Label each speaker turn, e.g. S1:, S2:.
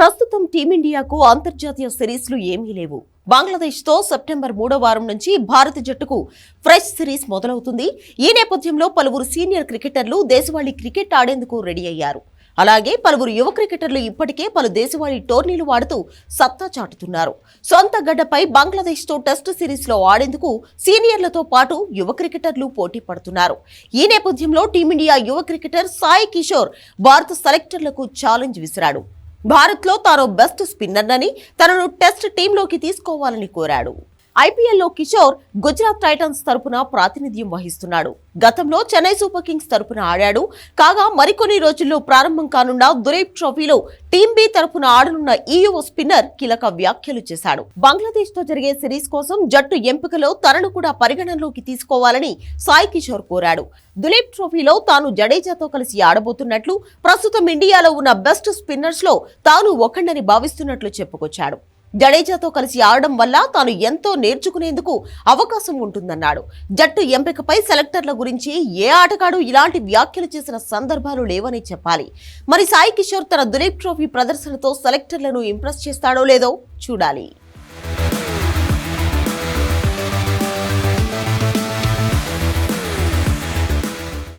S1: ప్రస్తుతం టీమిండియాకు అంతర్జాతీయ సిరీస్లు ఏమీ లేవు. బంగ్లాదేశ్తో సెప్టెంబర్ మూడో వారం నుంచి భారత జట్టుకు ఫ్రెష్ సిరీస్ మొదలవుతుంది. ఈ నేపథ్యంలో పలువురు సీనియర్ క్రికెటర్లు దేశవాళీ క్రికెట్ ఆడేందుకు రెడీ అయ్యారు. అలాగే పలువురు యువ క్రికెటర్లు ఇప్పటికే పలు దేశవాళీ టోర్నీలు ఆడుతూ సత్తా చాటుతున్నారు. సొంత గడ్డపై బంగ్లాదేశ్తో టెస్ట్ సిరీస్లో ఆడేందుకు సీనియర్లతో పాటు యువ క్రికెటర్లు పోటీ పడుతున్నారు. ఈ నేపథ్యంలో టీమిండియా యువ క్రికెటర్ సాయి కిషోర్ భారత సెలెక్టర్లకు ఛాలెంజ్ విసిరాడు. భారత్లో తాను బెస్ట్ స్పిన్నర్నని తనను టెస్ట్ టీంలోకి తీసుకోవాలని కోరాడు. ఐపీఎల్లో కిషోర్ గుజరాత్ టైటన్స్ తరపున ప్రాతినిధ్యం వహిస్తున్నాడు. గతంలో చెన్నై సూపర్ కింగ్స్ తరపున ఆడాడు. కాగా మరికొన్ని రోజుల్లో ప్రారంభం కానున్న దురేబ్ ట్రోఫీలో టీం బి తరపున ఆడనున్న ఈ యువ స్పిన్నర్ కీలక వ్యాఖ్యలు చేశాడు. బంగ్లాదేశ్తో జరిగే సిరీస్ కోసం జట్టు ఎంపికలో తనను కూడా పరిగణనలోకి తీసుకోవాలని సాయి కిషోర్ కోరాడు. దులీప్ ట్రోఫీలో తాను జడేజాతో కలిసి ఆడబోతున్నట్లు ప్రస్తుతం ఇండియాలో ఉన్న బెస్ట్ స్పిన్నర్స్లో తాను ఒకడని భావిస్తున్నట్లు చెప్పుకొచ్చాడు. జడేజాతో కలిసి ఆడడం వల్ల తాను ఎంతో నేర్చుకునేందుకు అవకాశం ఉంటుందన్నాడు. జట్టు ఎంపికపై సెలెక్టర్ల గురించి ఏ ఆటగాడు ఇలాంటి వ్యాఖ్యలు చేసిన సందర్భాలు లేవని చెప్పాలి. మరి సాయి కిషోర్ తన దులీప్ ట్రోఫీ ప్రదర్శనతో సెలెక్టర్లను ఇంప్రెస్ చేస్తాడో లేదో చూడాలి.